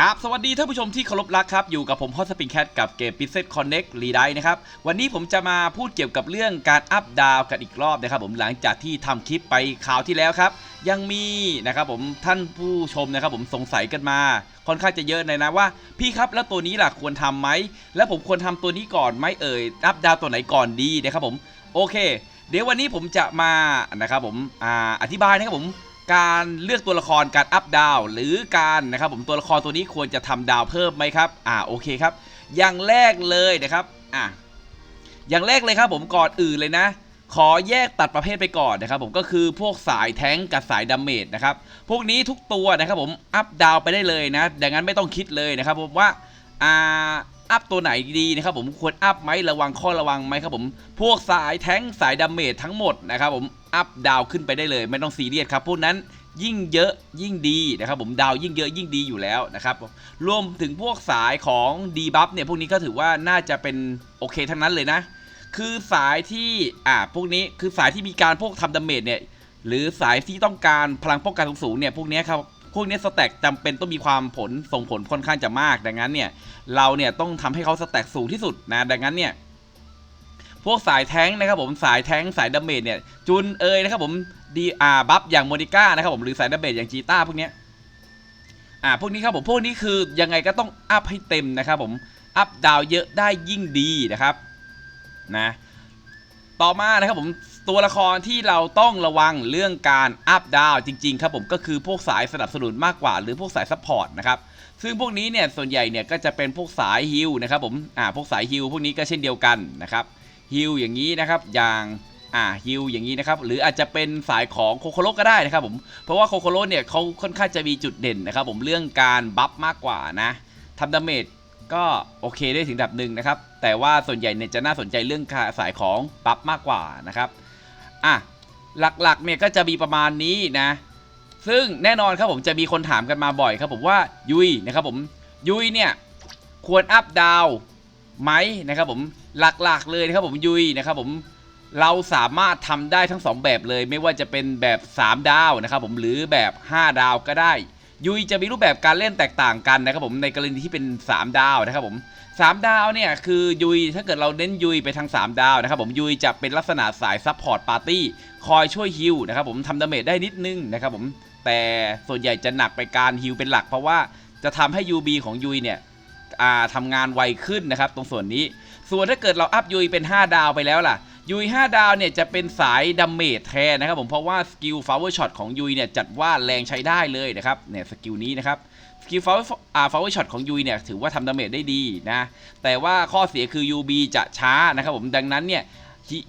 ครับสวัสดีท่านผู้ชมที่เคารพรักครับ อยู่กับผมฮอสปินแคทกับเกม p i x e l Connect รีไดนะครับ วันนี้ผมจะมาพูดเกี่ยวกับเรื่องการอัพดาวกันอีกรอบนะครับผมหลังจากที่ทำคลิปไปคราวที่แล้วครับ ยังมีนะครับผมท่านผู้ชมนะครับผมสงสัยกันมา ค่อนข้างจะเยอะเลยนะว่า พี่ครับแล้วตัวนี้ล่ะควรทำไหม แล้วผมควรทำตัวนี้ก่อนไหมเอ่ยอัพดาวตัวไหนก่อนดีนะครับผมโอเค เดี๋ยววันนี้ผมจะมานะครับผมออธิบายนะครับผม การเลือกตัวละครการอัพดาวหรือการนะครับผมตัวละครตัวนี้ควรจะทำดาวเพิ่มไหมครับ อ่าโอเคครับ อย่างแรกเลยนะครับ อะอย่างแรกเลยครับผมก่อนอื่นเลยนะ ขอแยกตัดประเภทไปก่อนนะครับ ผมก็คือพวกสายแท้งกับสายดาเมจนะครับ พวกนี้ทุกตัวนะครับผมอัพดาวไปได้เลยนะ ดังนั้นไม่ต้องคิดเลยนะครับผมว่าอ่า อัพตัวไหนดีนะครับผมควรอัพไหมระวังข้อระวังไหมครับผม พวกสายแท้งสายดาเมจทั้งหมดนะครับผมอัพดาวขึ้นไปได้เลย ไม่ต้องซีเรียสครับพวกนั้นยิ่งเยอะยิ่งดีนะครับผมดาวยิ่งเยอะยิ่งดีอยู่แล้วนะครับรวมถึงพวกสายของดีบัฟเนี่ยพวกนี้ก็ถือว่าน่าจะเป็นโอเคทั้งนั้นเลยนะ คือสายที่อ่าพวกนี้คือสายที่มีการพวกทำดาเมจเนี่ยหรือสายที่ต้องการพลังป้องกันสูงเนี่ยพวกนี้ครับ พวกนี้สแต็กจำเป็นต้องมีความผลส่งผลค่อนข้างจะมาก ดังนั้นเนี่ยเราเนี่ยต้องทำให้เขาสแต็กสูงที่สุดนะดังนั้นเนี่ยพวกสายแท้งนะครับผมสายแท้งสายดาเมจเนี่ยจุนเอยนะครับผมดีอาบัฟอย่างโมนิก้านะครับผมหรือสายดาเมจอย่างจีต้าพวกเนี้ยอ่าพวกนี้ครับผมพวกนี้คือยังไงก็ต้องอัพให้เต็มนะครับผมอัพดาวเยอะได้ยิ่งดีนะครับนะต่อมานะครับผม ตัวละครที่เราต้องระวังเรื่องการอัพดาวจริง ๆ ครับผมก็คือพวกสายสนับสนุนมากกว่า หรือพวกสายซัพพอร์ตนะครับซึ่งพวกนี้เนี่ยส่วนใหญ่เนี่ยก็จะเป็นพวกสายฮิลนะครับผมอ่าพวกสายฮิลพวกนี้ก็เช่นเดียวกันนะครับฮิลอย่างนี้นะครับอย่างอ่าฮิลอย่างนี้นะครับหรืออาจจะเป็นสายของโคโคโรก็ได้นะครับผมเพราะว่าโคโคโรเนี่ยเขาค่อนข้างจะมีจุดเด่นนะครับผมเรื่องการบัฟมากกว่านะทำดาเมจก็โอเคได้ถึงระดับหนึ่งนะครับแต่ว่าส่วนใหญ่เนี่ยจะน่าสนใจเรื่องสายของปรับมากกว่านะครับ อะหลักๆเนี่ยก็จะมีประมาณนี้นะ ซึ่งแน่นอนครับผมจะมีคนถามกันมาบ่อยครับผมว่ายุยนะครับผมยุยเนี่ยควรอัพดาวไหมนะครับผมหลักๆเลยนะครับผมยุยนะครับผมเราสามารถทำได้ทั้งสองแบบเลย ไม่ว่าจะเป็นแบบ 3 ดาวนะครับผมหรือแบบ 5 ดาวก็ได้ ยุยจะมีรูปแบบการเล่นแตกต่างกันนะครับผมในกรณีที่เป็น 3 ดาวนะครับผม 3ดาวเนี่ยคือยุยถ้าเกิดเราเน้นยุยไปทาง 3 ดาวนะครับผมยุยจะเป็นลักษณะสายซัพพอร์ตปาร์ตี้คอยช่วยฮิลนะครับผมทำดาเมจได้นิดนึงนะครับผมแต่ส่วนใหญ่จะหนักไปการฮิลเป็นหลัก เพราะว่าจะทำให้ UB ของยุยเนี่ยอ่าทำงานไวขึ้นนะครับตรงส่วนนี้ ส่วนถ้าเกิดเราอัพยุยเป็น 5 ดาวไปแล้วล่ะยุย5ดาวเนี่ยจะเป็นสายดาเมจแทนนะครับผมเพราะว่าสกิลฟาวเวอร์ช็อตของยุยเนี่ยจัดว่าแรงใช้ได้เลยนะครับเนี่ยสกิลนี้นะครับ สกิลฟาวอ่าฟาวเวอร์ช็อตของยุยเนี่ยถือว่าทำดาเมจได้ดีนะ แต่ว่าข้อเสียคือ UB จะช้านะครับผมดังนั้นเนี่ย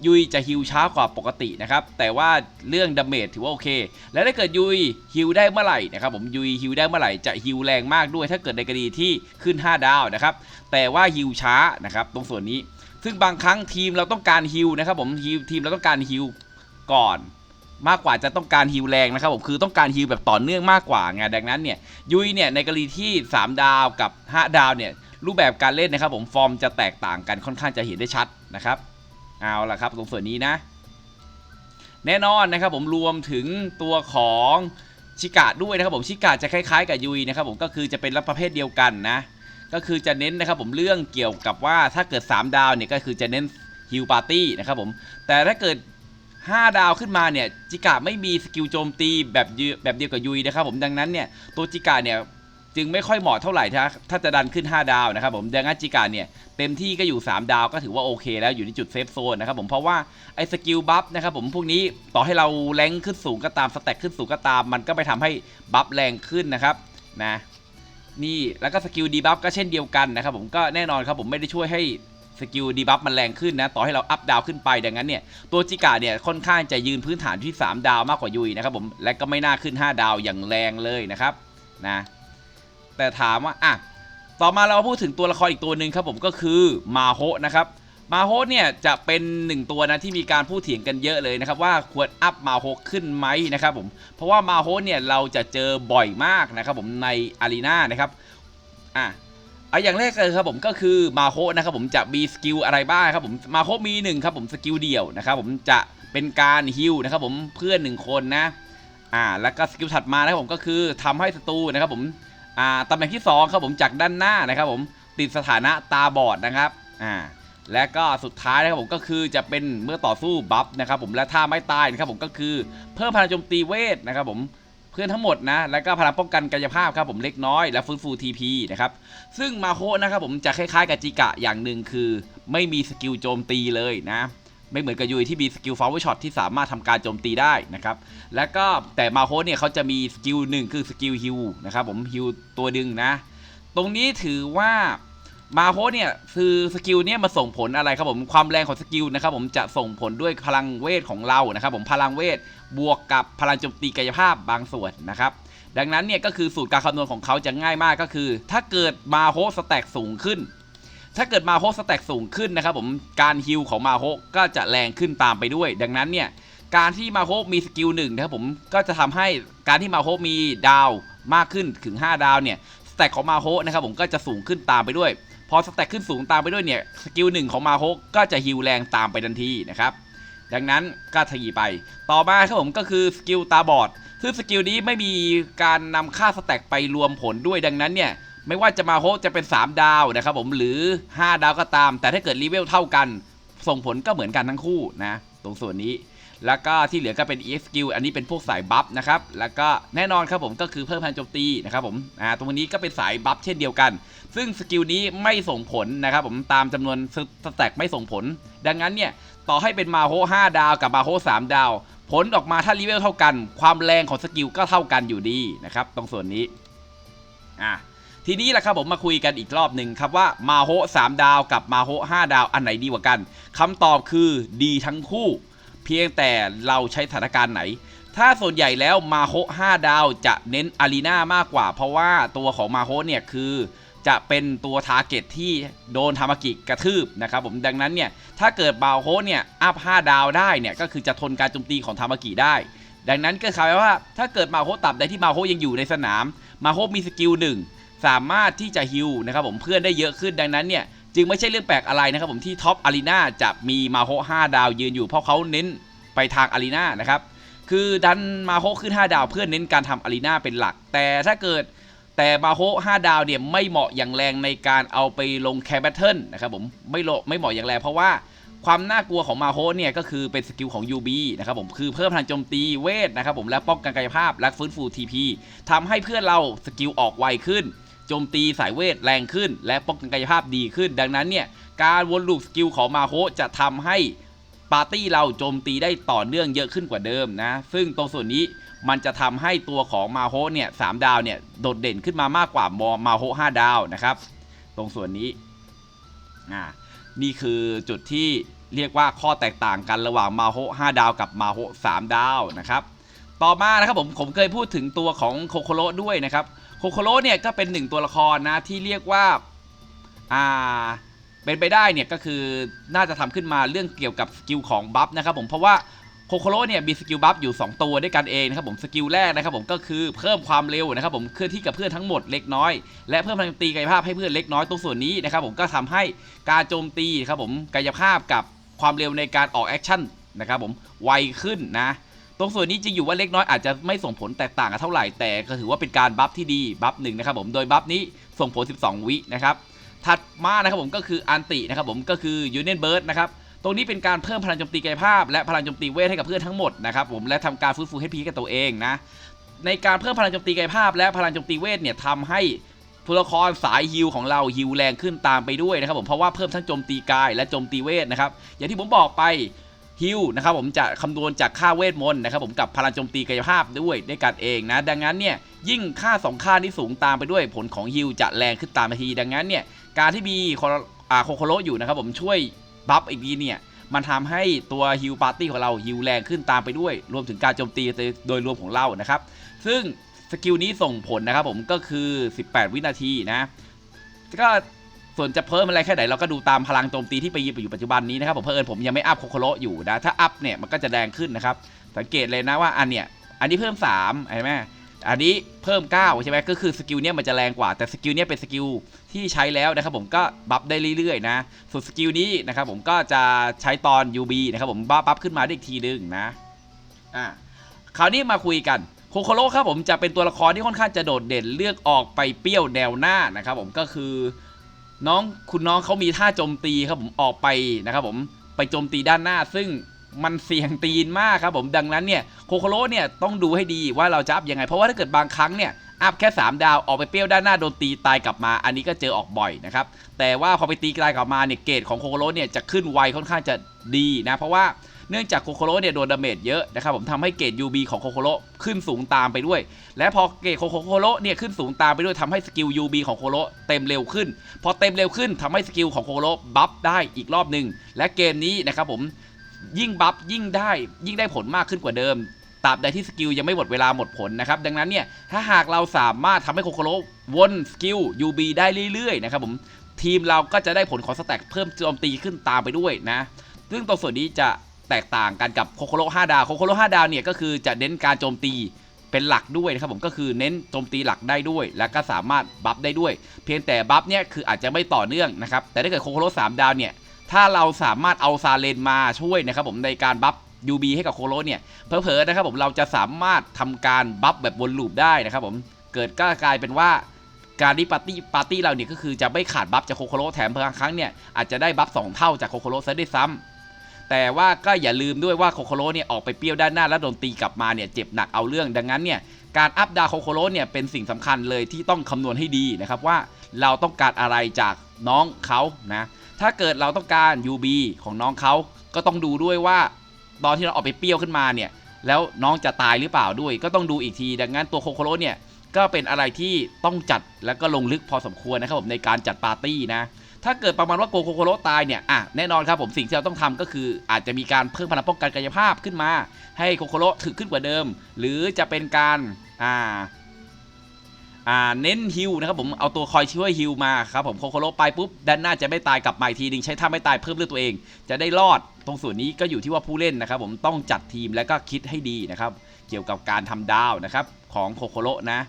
ยุยจะฮิลช้ากว่าปกตินะครับ แต่ว่าเรื่องดาเมจถือว่าโอเค แล้วถ้าเกิดยุยฮิลได้เมื่อไหร่นะครับผมยุยฮิลได้เมื่อไหร่จะฮิลแรงมากด้วย ถ้าเกิดในกรณีที่ขึ้น 5 ดาวนะครับ แต่ว่าฮิลช้านะครับตรงส่วนนี้ ซึ่งบางครั้งทีมเราต้องการฮิลนะครับผมทีมทีมเราต้องการฮิลก่อน มากกว่าจะต้องการฮิลแรงนะครับผมคือต้องการฮิลแบบต่อเนื่องมากกว่าไงดังนั้นเนี่ยยุยเนี่ยในกรณีที่ 3 ดาวกับ 5 ดาวเนี่ยรูปแบบการเล่นนะครับผมฟอร์มจะแตกต่างกันค่อนข้างจะเห็นได้ชัดนะครับเอาละครับตรงส่วนนี้นะ แน่นอนนะครับผมรวมถึงตัวของชิกะด้วยนะครับผมชิกะจะคล้ายๆ กับยุยนะครับผมก็คือจะเป็นรับประเภทเดียวกันนะก็คือจะเน้นนะครับผมเรื่องเกี่ยวกับว่าถ้าเกิด 3 ดาวเนี่ยก็คือจะเน้นฮิลปาร์ตี้นะครับผมแต่ถ้าเกิด 5 ดาวขึ้นมาเนี่ยจิกะไม่มีสกิลโจมตีแบบยืแบบเดียวกับยุยนะครับผมดังนั้นเนี่ยตัวจิกะเนี่ยจึงไม่ค่อยเหมาะเท่าไหร่ถ้าถ้าจะดันขึ้น 5 ดาวนะครับผมดังนั้นจิกะเนี่ยเต็มที่ก็อยู่ 3 ดาวก็ถือว่าโอเคแล้วอยู่ในจุดเซฟโซนนะครับผมเพราะว่าไอ้สกิลบัฟนะครับผมพวกนี้ต่อให้เราแรงขึ้นสูงก็ตามสแต็กขึ้นสูงก็ตาม มันก็ไปทำให้บัฟแรงขึ้นนะครับนะนี่แล้วก็สกิลดีบัฟก็เช่นเดียวกันนะครับผมก็แน่นอนครับผมไม่ได้ช่วยให้ สกิลดีบัฟมันแรงขึ้นนะ ต่อให้เราอัพดาวขึ้นไปดังนั้นเนี่ยตัวจิกาเนี่ยค่อนข้างจะยืนพื้นฐานที่ 3 ดาวมากกว่ายุยนะครับผมและก็ไม่น่าขึ้น 5 ดาวอย่างแรงเลยนะครับนะแต่ถามว่าอะต่อมาเราพูดถึงตัวละครอีกตัวหนึ่งครับผมก็คือมาโฮนะครับมาโฮเนี่ยจะเป็นหนึ่งตัวนะที่มีการพูดเถียงกันเยอะเลยนะครับว่าควรอัพมาโฮขึ้นไหมนะครับผมเพราะว่ามาโฮเนี่ยเราจะเจอบ่อยมากนะครับผมในอารีนานะครับอะ เอาอย่างแรกเลยครับผมก็คือมาโคนะครับผมจะมีสกิลอะไรบ้างครับผมมาโคมีหนึ่งครับผมสกิลเดี่ยวนะครับผมจะเป็นการฮิลนะครับผมเพื่อนหนึ่งคนนะอ่าแล้วก็สกิลถัดมานะครับผมก็คือทำให้ศัตรูนะครับผมอ่าตำแหน่งที่สองครับผมจากด้านหน้านะครับผมติดสถานะตาบอดนะครับอ่าและก็สุดท้ายนะครับผมก็คือจะเป็นเมื่อต่อสู้บัฟนะครับผมและถ้าไม่ตายนะครับผมก็คือเพิ่มพลังโจมตีเวทนะครับผม เพื่อนทั้งหมดนะ แล้วก็พลังป้องกันกายภาพครับผมเล็กน้อย และฟื้นฟู TP นะครับ ซึ่งมาโคนะครับผมจะคล้ายๆกับจิกะอย่างหนึ่งคือ ไม่มีสกิลโจมตีเลยนะ ไม่เหมือนกับยุยที่มีสกิลฟาวเวอร์ช็อตที่สามารถทำการโจมตีได้นะครับ แล้วก็แต่มาโคเนี่ยเขาจะมีสกิลหนึ่งคือสกิลฮิวนะครับผมฮิวตัวดึงนะ ตรงนี้ถือว่ามาโคเนี่ยคือสกิลเนี่ยมาส่งผลอะไรครับผมความแรงของสกิลนะครับผมจะส่งผลด้วยพลังเวทของเรานะครับผมพลังเวท บวกกับพลังโจมตีกายภาพบางส่วนนะครับ ดังนั้นเนี่ยก็คือสูตรการคำนวณของเขาจะง่ายมากก็คือ ถ้าเกิดมาโฮสแต็กสูงขึ้น ถ้าเกิดมาโฮสแต็กสูงขึ้นนะครับผมการฮิลของมาโฮก็จะแรงขึ้นตามไปด้วย ดังนั้นเนี่ยการที่มาโฮมีสกิลหนึ่งนะครับผมก็จะทำให้การที่มาโฮมีดาวมากขึ้นถึง 5 ดาวเนี่ยสแต็กของมาโฮนะครับผมก็จะสูงขึ้นตามไปด้วย พอสแต็กขึ้นสูงตามไปด้วยเนี่ยสกิลหนึ่งของมาโฮก็จะฮิลแรงตามไปทันทีนะครับ ดังนั้นก็ทยีไป ต่อมาครับผมก็คือสกิลตาบอดซึ่งสกิลนี้ไม่มีการนำค่าสแต็กไปรวมผลด้วยดังนั้นเนี่ยไม่ว่าจะมาโฮจะเป็น 3 ดาวนะครับผมหรือ 5 ดาวก็ตาม แต่ถ้าเกิดรีเวลเท่ากัน ส่งผลก็เหมือนกันทั้งคู่นะ ตรงส่วนนี้ แล้วก็ที่เหลือก็เป็น EX skill อันนี้เป็นพวกสายบัฟนะครับ แล้วก็แน่นอนครับผมก็คือเพิ่มพลังโจมตีนะครับผมอ่าตรงนี้ก็เป็นสายบัฟเช่นเดียวกัน ซึ่งสกิลนี้ไม่ส่งผลนะครับผมตามจำนวนสแต็กไม่ส่งผล ดังนั้นเนี่ย ต่อให้เป็นมาโฮ5ดาวกับมาโฮ3ดาว ผลออกมาถ้ารีเวลเท่ากัน ความแรงของสกิลก็เท่ากันอยู่ดีนะครับ ตรงส่วนนี้อะทีนี้แหละครับผมมาคุยกันอีกรอบหนึ่งครับว่ามาโฮ3ดาวกับมาโฮ5ดาวอันไหนดีกว่ากันคำตอบคือดีทั้งคู่ เพียงแต่เราใช้สถานการณ์ไหน ถ้าส่วนใหญ่แล้วมาโฮ5ดาวจะเน้นอารีนามากกว่า เพราะว่าตัวของมาโฮเนี่ยคือ จะเป็นตัวทาร์เก็ตที่โดนทามากิกระทืบนะครับผมดังนั้นเนี่ยถ้าเกิดบาโฮเนี่ยอัพ5ดาวได้เนี่ยก็คือจะทนการโจมตีของทามากิได้ ดังนั้นก็คำว่าถ้าเกิดมาโฮตับใดที่มาโฮยังอยู่ในสนาม มาโฮมีสกิลหนึ่งสามารถที่จะฮิลนะครับผมเพื่อนได้เยอะขึ้นดังนั้นเนี่ยจึงไม่ใช่เรื่องแปลกอะไรนะครับผมที่ท็อปอารีนาจะมีมาโฮ5ดาวยืนอยู่เพราะเขาเน้นไปทางอารีนานะครับคือดันมาโฮขึ้น 5 ดาวเพื่อเน้นการทำอารีนาเป็นหลัก แต่ถ้าเกิด แต่มาโฮ5ดาวเนี่ยไม่เหมาะอย่างแรงในการเอาไปลงแคร์แบทเทิลนะครับผมไม่โลไม่เหมาะอย่างแรงเพราะว่าความน่ากลัวของมาโฮเนี่ยก็คือเป็นสกิลของ UB นะครับผมคือเพิ่มพลังโจมตีเวทนะครับผมและป้องกันกายภาพและฟื้นฟู TP ทำให้เพื่อนเราสกิลออกไวขึ้นโจมตีสายเวทแรงขึ้น และป้องกันกายภาพดีขึ้น ดังนั้นเนี่ยการวนลูปสกิลของมาโฮจะทำให้ปาร์ตี้เราโจมตีได้ต่อเนื่องเยอะขึ้นกว่าเดิมนะ ซึ่งตรงส่วนนี้ มันจะทำให้ตัวของมาโฮเนี่ยสามดาวเนี่ยโดดเด่นขึ้นมามากกว่ามอมาโฮห้าดาวนะครับ ตรงส่วนนี้อ่านี่คือจุดที่เรียกว่าข้อแตกต่างกันระหว่างมาโฮ5ดาวกับมาโฮ3ดาวนะครับ ต่อมานะครับผมผมเคยพูดถึงตัวของโคโคโรด้วยนะครับโคโคโรเนี่ยก็เป็นหนึ่งตัวละครนะที่เรียกว่าอ่าเป็นไปได้เนี่ยก็คือน่าจะทำขึ้นมาเรื่องเกี่ยวกับสกิลของบัฟนะครับผมเพราะว่า โคโคโร่เนี่ยมีสกิลบัฟอยู่ 2 ตัวด้วยกันเองนะครับผมสกิลแรกนะครับผมก็คือเพิ่มความเร็วนะครับผมเคลื่อนที่กับเพื่อนทั้งหมดเล็กน้อย และเพิ่มพลังตีกายภาพให้เพื่อนเล็กน้อยตรงส่วนนี้นะครับผมก็ทำให้การโจมตีครับผมกายภาพกับความเร็วในการออกแอคชั่นนะครับผมไวขึ้นนะตรงส่วนนี้จริงอยู่ว่าเล็กน้อยอาจจะไม่ส่งผลแตกต่างกันเท่าไหร่แต่ก็ถือว่าเป็นการบัฟที่ดีบัฟหนึ่งนะครับผมโดยบัฟนี้ส่งผล 12 วินะครับถัดมานะครับผมก็คืออันตินะครับผมก็คือยูเนียนเบิร์ดนะครับ ตรงนี้เป็นการเพิ่มพลังโจมตีกายภาพ และพลังโจมตีเวทให้กับเพื่อนทั้งหมดนะครับผมและทำการฟื้นฟูให้พีกับตัวเองนะในการเพิ่มพลังโจมตีกายภาพ และพลังโจมตีเวทเนี่ยทำให้ตัวละครสายฮิลของเราฮิลแรงขึ้นตามไปด้วยนะครับผมเพราะว่าเพิ่มทั้งโจมตีกายและโจมตีเวทนะครับอย่างที่ผมบอกไปฮิลนะครับผมจะคำนวณจากค่าเวทมนต์นะครับผมกับพลังโจมตีกายภาพด้วยด้วยกันเองนะ ดังนั้นเนี่ยยิ่งค่าสองค่านี้สูงตามไปด้วยผลของฮิลจะแรงขึ้นตามทีดังนั้นเนี่ยการที่มีโคโรอ่าโคโคโรอยู่นะครับผมช่วย บัฟอีกทีเนี่ย มันทำให้ตัวฮิลปาร์ตี้ของเราฮิลแรงขึ้นตามไปด้วย รวมถึงการโจมตีโดยรวมของเรานะครับ ซึ่งสกิลนี้ส่งผลนะครับผมก็คือ 18 วินาทีนะก็ส่วนจะเพิ่มอะไรแค่ไหนเราก็ดูตามพลังโจมตีที่ไปยืนอยู่ปัจจุบันนี้นะครับผมเพอเอิญผมยังไม่อัพโคโคโรอยู่นะถ้าอัพเนี่ยมันก็จะแรงขึ้นนะครับสังเกตเลยนะว่าอันเนี้ยอันนี้เพิ่ม3ใช่ไหม อันนี้เพิ่ม 9 ใช่ไหมก็คือสกิลเนี้ยมันจะแรงกว่าแต่สกิลเนี้ยเป็นสกิลที่ใช้แล้วนะครับผมก็บัฟได้เรื่อยๆนะ ส่วนสกิลนี้นะครับผมก็จะใช้ตอน UB นะครับผมบัฟขึ้นมาได้อีกทีนึงนะอะคราวนี้มาคุยกันโคโคโร่ครับผมจะเป็นตัวละครที่ค่อนข้างจะโดดเด่นเลือกออกไปเปรี้ยวแนวหน้านะครับผมก็คือน้องคุณน้องเขามีท่าโจมตีครับผมออกไปนะครับผมไปโจมตีด้านหน้าซึ่ง มันเสี่ยงตีนมากครับผมดังนั้นเนี่ยโคโคโร่เนี่ยต้องดูให้ดีว่าเราจะอัพยังไง เพราะว่าถ้าเกิดบางครั้งเนี่ยอัพแค่ 3 ดาวออกไปเปรี้ยวด้านหน้าโดนตีตายกลับมา อันนี้ก็เจอออกบ่อยนะครับ แต่ว่าพอไปตีตายกลับมาเนี่ยเกรดของโคโคโร่เนี่ยจะขึ้นไวค่อนข้างจะดีนะ เพราะว่าเนื่องจากโคโคโร่เนี่ยโดนดาเมจเยอะนะครับผมทำให้เกรด UB ของโคโคโร่ขึ้นสูงตามไปด้วย และพอเกรดของโคโคโร่เนี่ยขึ้นสูงตามไปด้วยทำให้สกิล UB ของโคโคโร่เต็มเร็วขึ้น พอเต็มเร็วขึ้นทำให้สกิลของโคโคโร่บัฟได้อีกรอบหนึ่งและเกมนี้นะครับผม ยิ่งบัฟยิ่งได้ยิ่งได้ผลมากขึ้นกว่าเดิมตราบใดที่สกิลยังไม่หมดเวลาหมดผลนะครับ ดังนั้นเนี่ยถ้าหากเราสามารถทำให้โคโคโรวนสกิล UB ได้เรื่อยๆนะครับผมทีมเราก็จะได้ผลของสแต็กเพิ่มโจมตีขึ้นตามไปด้วยนะซึ่งตรงส่วนนี้จะแตกต่างกันกับโคโคโร่5ดาวโคโคโร่5ดาวเนี่ยก็คือจะเน้นการโจมตีเป็นหลักด้วยนะครับผมก็คือเน้นโจมตีหลักได้ด้วย และก็สามารถบัฟได้ด้วย เพียงแต่บัฟเนี่ยคืออาจจะไม่ต่อเนื่องนะครับแต่ถ้าเกิดโคโคโร่3ดาวเนี่ย ถ้าเราสามารถเอาซาเลนมาช่วยนะครับผมในการบัฟ UB ให้กับโคโคโร่เนี่ยเพอเพอๆนะครับผมเราจะสามารถทำการบัฟแบบวนลูปได้นะครับผมเกิดก็กลายเป็นว่าการที่ปาร์ตี้ปาร์ตี้เราเนี่ยก็คือจะไม่ขาดบัฟจากโคโคโรแถมบางครั้งเนี่ยอาจจะได้บัฟสองเท่าจากโคโคโรซะด้วยซ้ำแต่ว่าก็อย่าลืมด้วยว่าโคโคโรเนี่ยออกไปเปรี้ยวด้านหน้าแล้วโดนตีกลับมาเนี่ยเจ็บหนักเอาเรื่องดังนั้นเนี่ยการอัพดาโคโคโรเนี่ยเป็นสิ่งสำคัญเลยที่ต้องคำนวณให้ดีนะครับว่าเราต้องการอะไรจาก น้องเขานะ ถ้าเกิดเราต้องการ UB ของน้องเขาก็ต้องดูด้วยว่า ตอนที่เราออกไปเปรี้ยวขึ้นมาเนี่ย แล้วน้องจะตายหรือเปล่าด้วย ก็ต้องดูอีกที ดังนั้นตัวโคโคโร่เนี่ย ก็เป็นอะไรที่ต้องจัดแล้วก็ลงลึกพอสมควรนะครับผมในการจัดปาร์ตี้นะ ถ้าเกิดประมาณว่าโกโคโคโรตายเนี่ย อะแน่นอนครับผมสิ่งที่เราต้องทำก็คือ อาจจะมีการเพิ่มพลังป้องกันกายภาพขึ้นมา ให้โคโคโรถึกขึ้นกว่าเดิม หรือจะเป็นการ อ่า อ่าเน้นฮิลนะครับผมเอาตัวคอยช่วยฮิลมาครับผมโคโคโรไปปุ๊บด้านหน้าจะไม่ตายกลับมาอีกทีหนึงใช้ท่าไม่ตายเพิ่มเลือดตัวเอง จะได้รอดตรงส่วนนี้ก็อยู่ที่ว่าผู้เล่นนะครับผมต้องจัดทีมและก็คิดให้ดีนะครับเกี่ยวกับการทำดาวนะครับของโคโคโรนะ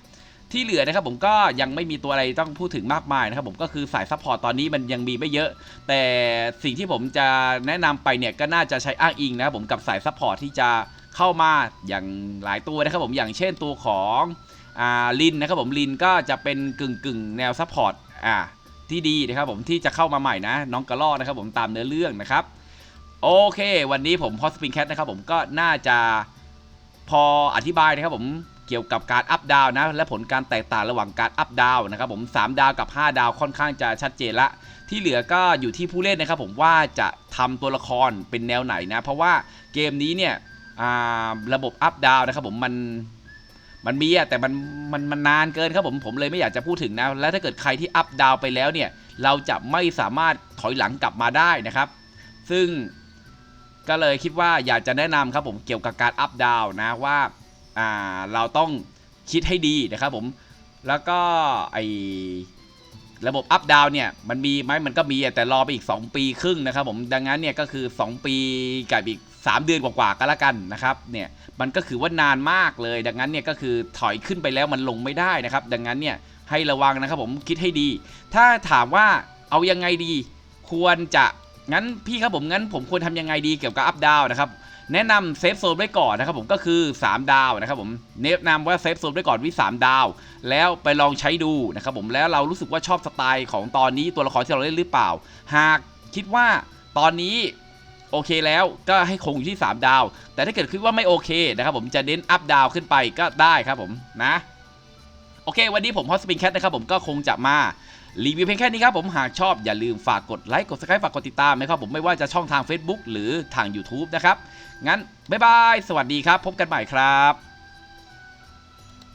ที่เหลือนะครับผมก็ยังไม่มีตัวอะไรต้องพูดถึงมากมายนะครับผมก็คือสายซัพพอร์ตตอนนี้มันยังมีไม่เยอะ แต่สิ่งที่ผมจะแนะนำไปเนี่ยก็น่าจะใช้อ้างอิงนะครับผมกับสายซัพพอร์ตที่จะ เข้ามาอย่างหลายตัวนะครับผมอย่างเช่นตัวของลินนะครับผมลินก็จะเป็นกึ่งกึ่งแนวซัพพอร์ตอ่าที่ดีนะครับผมที่จะเข้ามาใหม่นะ น้องกระลอกนะครับผมตามเนื้อเรื่องนะครับ โอเค วันนี้ผมพอสปริงแคทนะครับผมก็น่าจะพออธิบายนะครับผมเกี่ยวกับการอัพดาวนะและผลการแตกต่างระหว่างการอัพดาวนะครับผม3ดาวกับ 5 ดาวค่อนข้างจะชัดเจนละ ที่เหลือก็อยู่ที่ผู้เล่นนะครับผมว่าจะทำตัวละครเป็นแนวไหนนะ เพราะว่าเกมนี้เนี่ย ระบบอัพดาวนะครับผมมันมันมีอะแต่มันมันมันนานเกินครับผมผมเลยไม่อยากจะพูดถึงนะ และถ้าเกิดใครที่อัพดาวไปแล้วเนี่ย เราจะไม่สามารถถอยหลังกลับมาได้นะครับ ซึ่งก็เลยคิดว่าอยากจะแนะนำครับผมเกี่ยวกับการอัพดาวนะว่าอ่าเราต้องคิดให้ดีนะครับผมแล้วก็ไอ ระบบอัพดาวเนี่ยมันมีไหมมันก็มีแต่รอไปอีก 2 ปีครึ่งนะครับผมดังนั้นเนี่ยก็คือ 2 ปีกับอีก 3 เดือนกว่าๆก็แล้วกันนะครับเนี่ยมันก็คือว่านานมากเลย ดังนั้นเนี่ยก็คือถอยขึ้นไปแล้วมันลงไม่ได้นะครับ ดังนั้นเนี่ยให้ระวังนะครับผมคิดให้ดี ถ้าถามว่าเอายังไงดี ควรจะงั้นพี่ครับผมงั้นผมควรทำยังไงดีเกี่ยวกับอัพดาวนะครับ แนะนำเซฟโซนไว้ก่อนนะครับผมก็คือ 3 ดาวนะครับผมแนะนำว่าเซฟโซนไว้ก่อนวิ3ดาว แล้วไปลองใช้ดูนะครับผมแล้วเรารู้สึกว่าชอบสไตล์ของตอนนี้ตัวละครที่เราเล่นหรือเปล่า หากคิดว่าตอนนี้โอเคแล้วก็ให้คงอยู่ที่ 3 ดาว แต่ถ้าเกิดคิดว่าไม่โอเคนะครับผมจะเน้นอัพดาวขึ้นไปก็ได้ครับผมนะ โอเค วันนี้ผมฮอสปินแคทนะครับผมก็คงจะมา รีวิวเพียงแค่นี้ครับผมหากชอบอย่าลืมฝากกดไลค์กดซับสไครต์ฝากกดติดตามนะครับผมไม่ว่าจะช่องทาง Facebook หรือทาง YouTube นะครับงั้นบ๊ายบายสวัสดีครับ พบกันใหม่ครับ